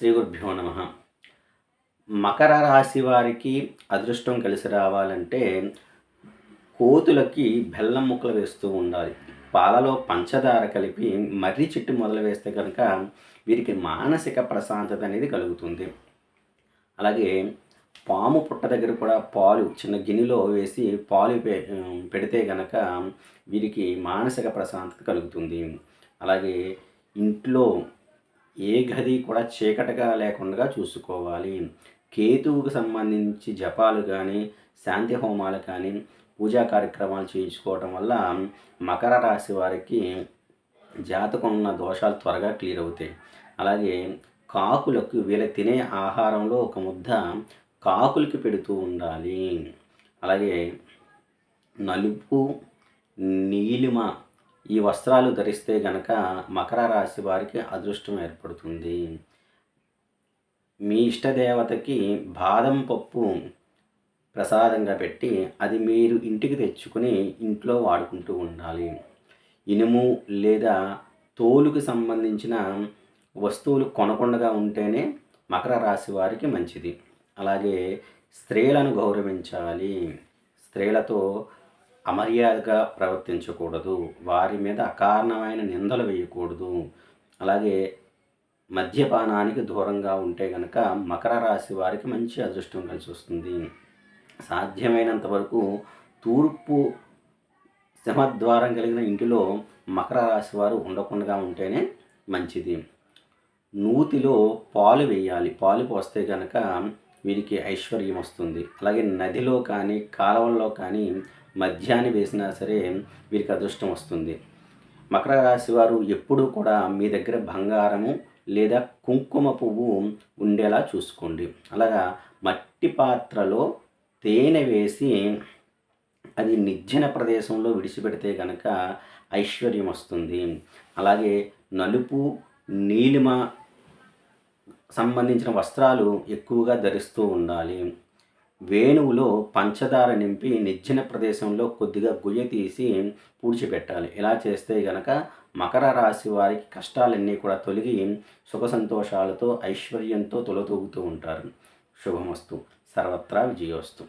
శ్రీ గురుభ్యో నమ. మకర రాశి వారికి అదృష్టం కలిసి రావాలంటే కోతులకి బెల్లం ముక్కలు వేస్తూ ఉండాలి. పాలలో పంచదార కలిపి మర్రి చెట్టు మొదలు వేస్తే కనుక వీరికి మానసిక ప్రశాంతత అనేది కలుగుతుంది. అలాగే పాము పుట్ట దగ్గర కూడా పాలు చిన్న గిన్నెలో వేసి పాలు పెడితే కనుక వీరికి మానసిక ప్రశాంతత కలుగుతుంది. అలాగే ఇంట్లో ఏ గది కూడా చీకటిగా లేకుండా చూసుకోవాలి. కేతువుకు సంబంధించి జపాలు కానీ శాంతి హోమాలు కానీ పూజా కార్యక్రమాలు చేయించుకోవటం వల్ల మకర రాశి వారికి జాతకం ఉన్న దోషాలు త్వరగా క్లియర్ అవుతాయి. అలాగే కాకులకు వీళ్ళ తినే ఆహారంలో ఒక ముద్ద కాకులకి పెడుతూ ఉండాలి. అలాగే నలుపు నీలిమ ఈ వస్త్రాలు ధరిస్తే గనక మకర రాశి వారికి అదృష్టం ఏర్పడుతుంది. మీ ఇష్టదేవతకి బాదం పప్పు ప్రసాదంగా పెట్టి అది మీరు ఇంటికి తెచ్చుకుని ఇంట్లో వాడుకుంటూ ఉండాలి. ఇనుము లేదా తోలుకు సంబంధించిన వస్తువులు కొనకుండా ఉంటేనే మకర రాశి వారికి మంచిది. అలాగే స్త్రీలను గౌరవించాలి. స్త్రీలతో అమర్యాదగా ప్రవర్తించకూడదు. వారి మీద అకారణమైన నిందలు వేయకూడదు. అలాగే మద్యపానానికి దూరంగా ఉంటే కనుక మకర రాశి వారికి మంచి అదృష్టం కలిసి వస్తుంది సాధ్యమైనంత వరకు తూర్పు సింహద్వారం కలిగిన ఇంటిలో మకర రాశి వారు ఉండకుండా ఉంటేనే మంచిది. నూతిలో పాలు వేయాలి. పాలు పోస్తే కనుక వీరికి ఐశ్వర్యం వస్తుంది. అలాగే నదిలో కానీ కాలువల్లో కానీ మధ్యాహ్నం వేసినా సరే వీరికి అదృష్టం వస్తుంది. మకర రాశి వారు ఎప్పుడూ కూడా మీ దగ్గర బంగారము లేదా కుంకుమ పువ్వు ఉండేలా చూసుకోండి. అలాగా మట్టి పాత్రలో తేనె వేసి అది నిర్జన ప్రదేశంలో విడిచిపెడితే కనుక ఐశ్వర్యం వస్తుంది. అలాగే నలుపు నీలిమ సంబంధించిన వస్త్రాలు ఎక్కువగా ధరిస్తూ ఉండాలి. వేణువులో పంచదార నింపి నిజ్జన ప్రదేశంలో కొద్దిగా గుయ్య తీసి పూడ్చిపెట్టాలి. ఇలా చేస్తే గనక మకర రాశి వారికి కష్టాలన్నీ కూడా తొలగి సుఖ సంతోషాలతో ఐశ్వర్యంతో తొలతూగుతూ ఉంటారు. శుభమస్తు. సర్వత్రా విజయోస్తు.